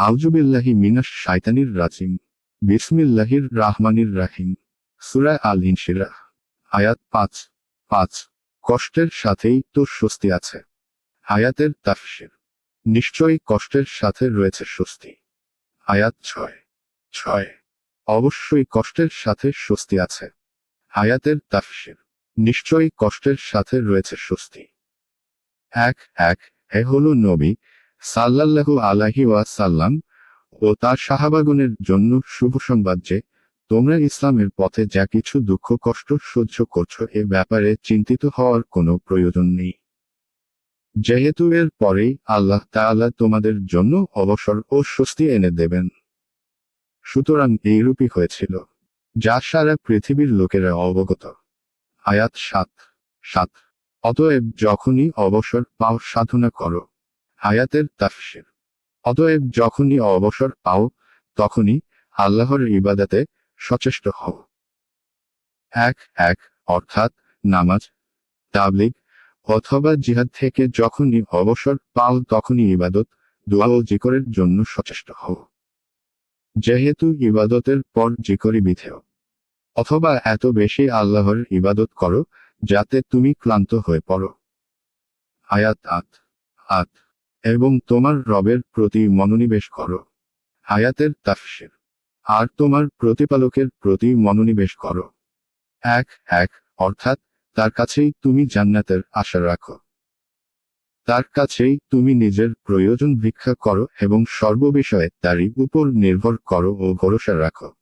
আউজুবিল্লাহি মিনাস শাইতানির রাজিম। বিসমিল্লাহির রাহমানির রাহিম। সুরা আল ইনশিরাহ। আয়াত পাঁচ। পাঁচ। কষ্টের সাথেই তো স্বস্তি আছে। আয়াতের তাফসির। নিশ্চয়ই কষ্টের সাথে রয়েছে স্বস্তি। আয়াত ছয়। ছয়। অবশ্যই কষ্টের সাথে স্বস্তি আছে। আয়াতের তাফসির। নিশ্চয়ই কষ্টের সাথে রয়েছে স্বস্তি। এক এক। এ হলো নবী সাল্লাল্লাহু আলাহি ওয়াসাল্লাম ও তার সাহাবাগণের জন্য শুভ সংবাদ যে, তোমরা ইসলামের পথে যা কিছু দুঃখ, কষ্ট সহ্য করছ এ ব্যাপারে চিন্তিত হওয়ার কোনো প্রয়োজন নেই। যেহেতু এর পরেই আল্লাহ তাআলা তোমাদের জন্য অবসর ও স্বস্তি এনে দেবেন। সুতরাং এইরূপই হয়েছিল, যা সারা পৃথিবীর লোকেরা অবগত। আয়াত সাত সাত, অতএব যখনই অবসর পাও সাধনা করো। আয়াতের তাফসির। অতএব যখনই অবসর পাও, তখনই আল্লাহর ইবাদাতে সচেষ্ট হও। এক এক, অর্থাৎ নামাজ, তাবলিগ অথবা জিহাদ থেকে যখনই অবসর পাও, তখনই ইবাদত, দোয়া ও জিকরের জন্য সচেষ্ট হও। যেহেতু ইবাদতের পর জিকরি বিধেয়। অথবা এত বেশি আল্লাহর ইবাদত করো, যাতে তুমি ক্লান্ত হয়ে পড়ো। আয়াত আত আত এবং তোমার রবের প্রতি মনোনিবেশ করো। আয়াতের তাফসির। আর তোমার প্রতিপালকের প্রতি মনোনিবেশ করো। এক এক, অর্থাৎ তার কাছেই তুমি জান্নাতের আশা রাখো। তার কাছেই তুমি নিজের প্রয়োজন ভিক্ষা করো এবং সর্ববিষয়ে তারই উপর নির্ভর করো ও ভরসা রাখো।